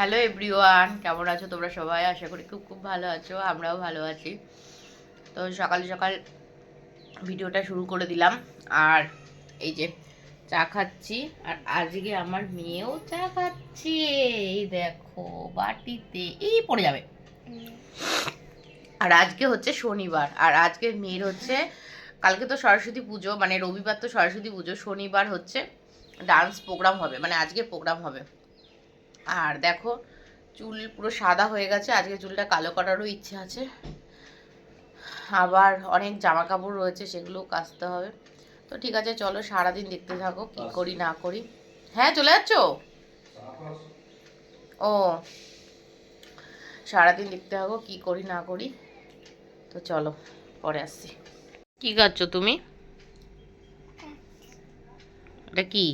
Hello everyone কেমন আছো তোমরা সবাই? আশা করি খুব খুব ভালো আছো, আমরাও ভালো আছি। তো সকাল সকাল ভিডিওটা শুরু করে দিলাম। আর এই যে চা খাচ্ছি, আর আজকে আমার মেয়েও চা খাচ্ছে। এই দেখো, বাটিতে, এই পড়ে যাবে। আর আজকে হচ্ছে শনিবার, আর আজকে মেয়ের হচ্ছে, কালকে তো সরস্বতী পুজো মানে রবিবার তো সরস্বতী পুজো, শনিবার হচ্ছে ডান্স প্রোগ্রাম হবে মানে আজকে প্রোগ্রাম হবে। আর দেখো চুল পুরো সাদা হয়ে গেছে আজকে চুলটা কালো করারও ইচ্ছে আছে। আবার অনেক জামা কাপড় রয়েছে সেগুলোও কাচতে হবে। তো ঠিক আছে চলো সারাদিন দেখতে থাকো কি করি না করি। হ্যাঁ চলে যাচ্ছ? ও সারাদিন দেখতে থাকো কি করি না করি। তো চলো পরে আসছি। কি খাচ্ছ তুমি? এটা কি?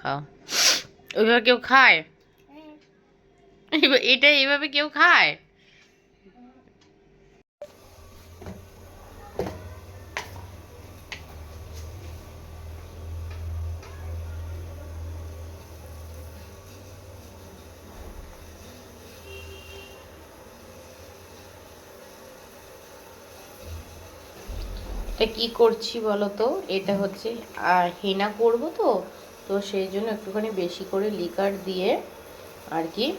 খাও। ওইভাবে কেউ খায়? এটা এইভাবে কেউ খায়? এটা কি করছি বলো তো? এটা হচ্ছে, আর হেনা করব তো? তো সেই জন্য একটুখানি বেশি করে লিকার দিয়ে আর কি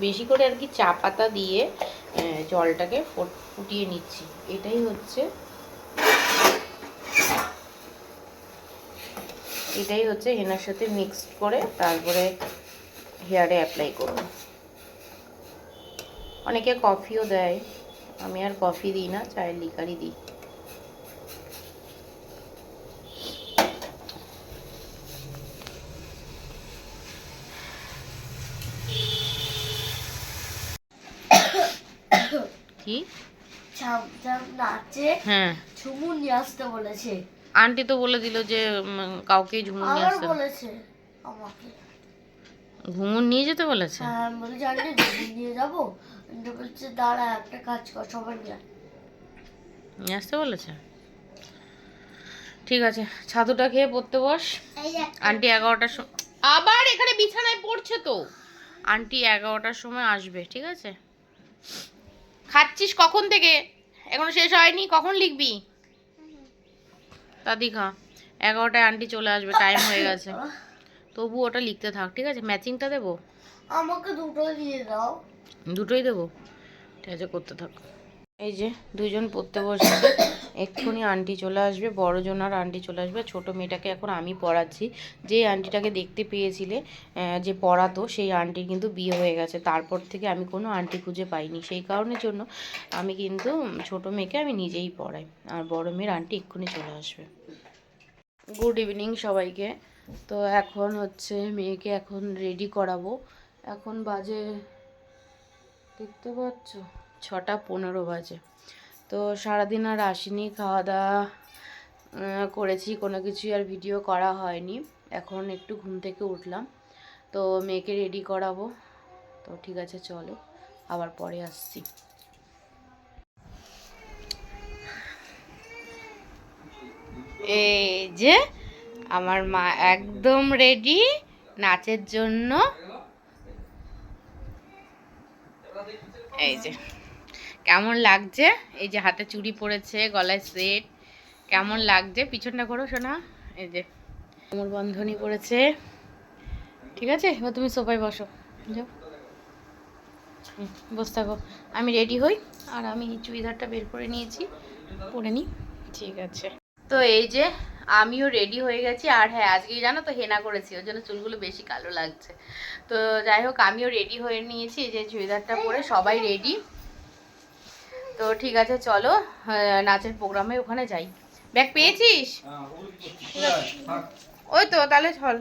বেশি- করে আর কি চা পাতা দিয়ে জলটাকে ফুট- ফুটিয়ে নিচ্ছি। এটাই হচ্ছে এটাই হচ্ছে হেনার সাথে মিক্সড করে তারপরে হেয়ারে অ্যাপ্লাই করব। অনেকে কফিও দেয়, আমি আর কফি দিই না, চায়ের লিকারই দিই। কি? হ্যাঁ। ঝুমুর নিয়ে আসতে বলেছে। আন্টি তো বলে দিল যে কাউকে ঝুমুর নিয়ে আসতে। বলেছে আমাকে। ঘুমুর নিয়ে যেতে বলেছে? হ্যাঁ আমি বলি জানি নিয়ে যাব? বলছে দাঁড়া একটা কাজ কর সবাই নিয়ে নিয়ে আসতে বলেছে? ঠিক আছে ছাতুটা খেয়ে পড়তে বস। আন্টি এগারোটার সময় আবার এখানে বিছানায় পড়ছে তো। আন্টি এগারোটার সময় আসবে ঠিক আছে? খাচ্ছিস কখন থেকে? এখনও শেষ হয়নি কখন লিখবি? তা খা এগারোটায় আন্টি চলে আসবে টাইম হয়ে গেছে। তবু ওটা লিখতে থাক ঠিক আছে? ম্যাচিংটা দেবো? আমাকে দুটো দিয়ে দাও। দুটোই দেবো? ঠিক আছে করতে থাক। এই যে দুজন পড়তে বসেছে এক্ষুনি আন্টি চলে আসবে, বড়জন আর আন্টি চলে আসবে। ছোট মেয়েটাকে এখন আমি পড়াচ্ছি। যে আন্টিটাকে দেখতে পেয়েছিলে যে পড়াতো, সেই আন্টির কিন্তু বিয়ে হয়ে গেছে। তারপর থেকে আমি কোনো আন্টি খুঁজে পাইনি। সেই কারণের জন্য আমি কিন্তু ছোট মেয়েকে আমি নিজেই পড়াই। আর বড় মেয়ের আন্টি এক্ষুনি চলে আসবে। গুড ইভিনিং সবাইকে। তো এখন হচ্ছে মেয়েকে এখন রেডি করাবো। এখন বাজে, দেখতে পাচ্ছ? ছটা পনেরো বাজে। তো সারাদিন আর আসিনি খাওয়া দাওয়া করেছি, কোনো কিছুই আর ভিডিও করা হয়নি। এখন একটু ঘুম থেকে উঠলাম। তো মেয়েকে রেডি করাবো। তো ঠিক আছে, চলো, আবার পরে আসছি। এই যে আমার মা একদম রেডি নাচের জন্য। এই যে। কেমন লাগছে? এই যে হাতে চুড়ি পরেছে, গলায় সেট কেমন লাগছে? পিছনটা করো শোনা এই যে কোমর বন্ধনী পড়েছে ঠিক আছে? এবার তুমি সোফায় বসো। যাও। বসে থাকো। আমি রেডি হই, আর আমি চুড়িদারটা বের করে নিয়েছি। পরে নিই। ঠিক আছে। তো এই যে আমিও রেডি হয়ে গেছি। আর হ্যাঁ আজকেই জানো তো, হেনা করেছি। ওর জন্য চুলগুলো বেশি কালো লাগছে। তো যাই হোক, আমিও রেডি হয়ে নিয়েছি। এই যে চুড়িদারটা পরে সবাই রেডি ঠিক আছে চলো নাচের প্রোগ্রামে ওখানে যাই। ব্যাগ পেয়েছিস? ওই তো তাহলে চল।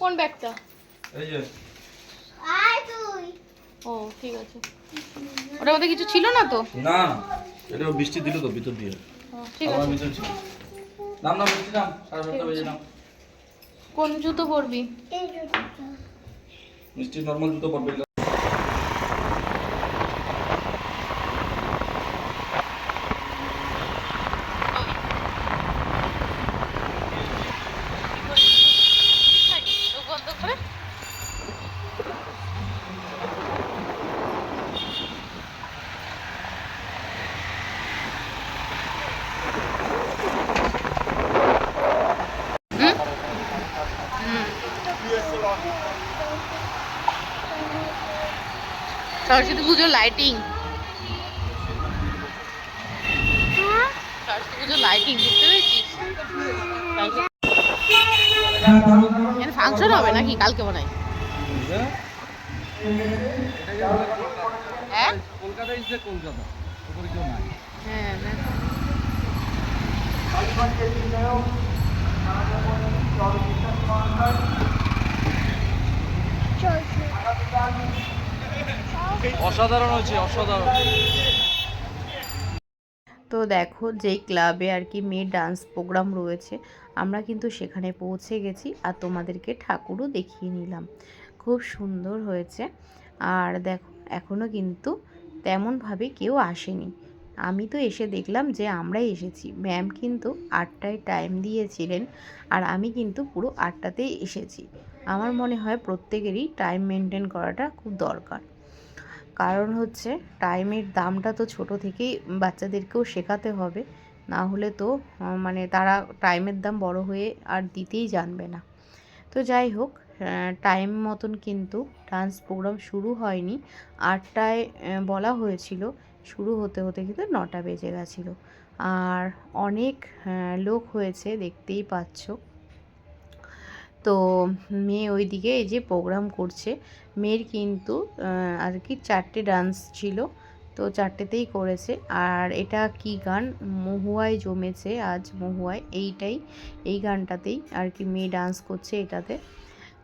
কোন ব্যাগটা? ও ঠিক আছে। ওটার মধ্যে কিছু ছিল না তো? না এটা বৃষ্টি দিল তো ভিতর দিয়ে। ঠিক আছে। নাম নাম বৃষ্টি নাম। সাড়ে সাতটা বেজে নাম। কোন জুতো পরবি? মিষ্টি নর্মাল জুতো পরবে। সরস্বতী পুজোর লাইটিং সরস্বতী লাইটিং ফাংশন হবে নাকি? কালকে মনে হয়। হ্যাঁ? কলকাতা কলকাতা নাই হ্যাঁ না। অসাধারণ হয়েছে, অসাধারণ। তো দেখো, যেই ক্লাবে আর কি মেয়ের ডান্স প্রোগ্রাম রয়েছে, আমরা কিন্তু সেখানে পৌঁছে গেছি আর তোমাদেরকে ঠাকুরও দেখিয়ে নিলাম। খুব সুন্দর হয়েছে। আর দেখো এখনও কিন্তু তেমনভাবে কেউ আসেনি। আমি তো এসে দেখলাম যে আমরাই এসেছি। ম্যাম কিন্তু আটটায় টাইম দিয়েছিলেন আর আমি কিন্তু পুরো আটটাতেই এসেছি। আমার মনে হয় প্রত্যেকেরই টাইম মেনটেন করাটা খুব দরকার। কারণ হচ্ছে টাইমের দামটা তো ছোট থেকেই বাচ্চাদেরকেও শেখাতে হবে। না হলে তো মানে তারা টাইমের দাম বড় হয়ে আর দিতেই জানবে না। তো যাই হোক টাইম মতন কিন্তু ডান্স প্রোগ্রাম শুরু হয়নি। আটটায় বলা হয়েছিল, শুরু হতে হতে কিন্তু নটা বেজে গেছিল। আর অনেক লোক হয়েছে, দেখতেই পাচ্ছ। তো মেয়ে ওইদিকে এই যে প্রোগ্রাম করছে। মেয়ের কিন্তু আর কি চারটে ডান্স ছিল, তো চারটেতেই করেছে। আর এটা কি গান? মহুয়ায় জমেছে আজ মহুয়ায়, এইটাই, এই গানটাতেই আর কি মেয়ে ডান্স করছে এটাতে।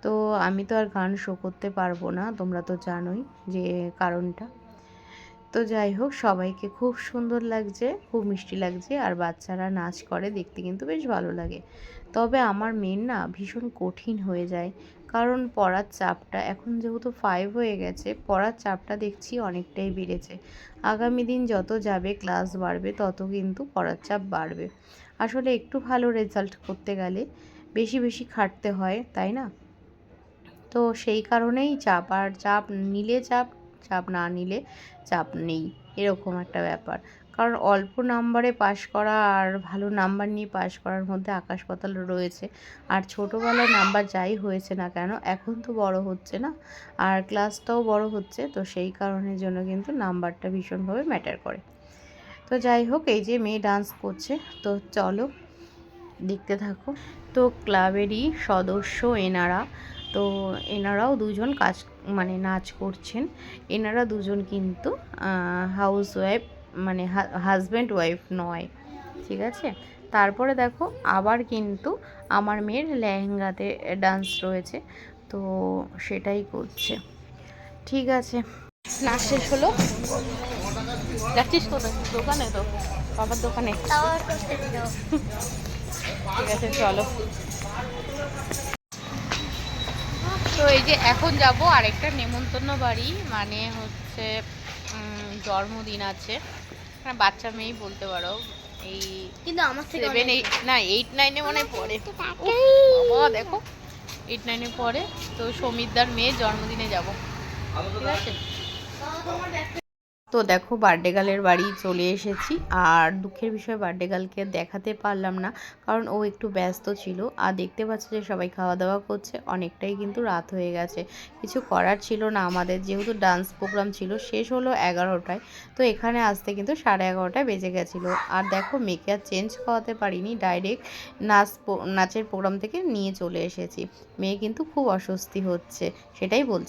তো আমি তো আর গান শো করতে পারব না, তোমরা তো জানোই যে কারণটা। তো যাই হোক, সবাইকে খুব সুন্দর লাগছে, খুব মিষ্টি লাগছে, আর বাচ্চারা নাচ করে দেখতে কিন্তু বেশ ভালো লাগে। তবে আমার মেয়ের না ভীষণ কঠিন হয়ে যায়, কারণ পড়ার চাপটা, এখন যেহেতু ফাইভ হয়ে গেছে, পড়ার চাপটা দেখছি অনেকটাই বেড়েছে। আগামী দিন যত যাবে ক্লাস বাড়বে, তত কিন্তু পড়ার চাপ বাড়বে। আসলে একটু ভালো রেজাল্ট করতে গেলে বেশি বেশি খাটতে হয়, তাই না? তো সেই কারণেই চাপ, আর চাপ নিলে চাপ চাপ না নিলে চাপ নেই। এরকম একটা ব্যাপার। কারণ অল্প নাম্বারে পাশ করা আর ভালো নাম্বার নিয়ে পাশ করার মধ্যে আকাশ পাতাল রয়েছে। আর ছোটোবেলায় নাম্বার যাই হয়েছে না কেন, এখন তো বড় হচ্ছে না। আর ক্লাসটাও বড় হচ্ছে, তো সেই কারণের জন্য কিন্তু নাম্বারটা ভীষণভাবে ম্যাটার করে। তো যাই হোক, এই যে মেয়ে ডান্স করছে, তো চলো দেখতে থাকো। তো ক্লাবেরই সদস্য এনারা তো এনারাও দুজন কাজ মানে নাচ করছেন। এনারা দুজন কিন্তু হাউস ওয়াইফ মানে হাজব্যান্ড ওয়াইফ নয় ঠিক আছে? তারপরে দেখো আবার কিন্তু আমার মেয়ের লেহেঙ্গাতে ডান্স রয়েছে তো সেটাই করছে। ঠিক আছে। নাচ শেষ হলো। যাচ্ছিস কোথায়? দোকানে তো বাবার দোকানে। ঠিক আছে চলো। তো এই যে এখন যাব আরেকটা নেমন্তন্ন বাড়ি মানে হচ্ছে জন্মদিন আছে। হ্যাঁ বাচ্চা মেয়েই বলতে পারো এই কিন্তু আমার থেকে সেভেন এইট না এইট নাইনে মনে হয় পড়ে। বাবা দেখো এইট নাইনে পরে তো সমিতদার মেয়ে জন্মদিনে যাব। ঠিক আছে? তো দেখো বার্থডে গার্লের বাড়ি চলে এসেছি। আর দুঃখের বিষয় বার্থডে গার্লকে দেখাতে পারলাম না, কারণ ও একটু ব্যস্ত ছিল। আর দেখতে পাচ্ছি যে সবাই খাওয়া দাওয়া করছে, অনেকটাই কিন্তু রাত হয়ে গেছে। কিছু করার ছিল না আমাদের, যেহেতু ডান্স প্রোগ্রাম ছিল, শেষ হলো এগারোটায়। তো এখানে আসতে কিন্তু সাড়ে এগারোটায় বেজে গেছিল। আর দেখো মেয়েকে আর চেঞ্জ করাতে পারিনি ডাইরেক্ট নাচ নাচের প্রোগ্রাম থেকে নিয়ে চলে এসেছি। মেয়ে কিন্তু খুব অস্বস্তি হচ্ছে, সেটাই বলছি।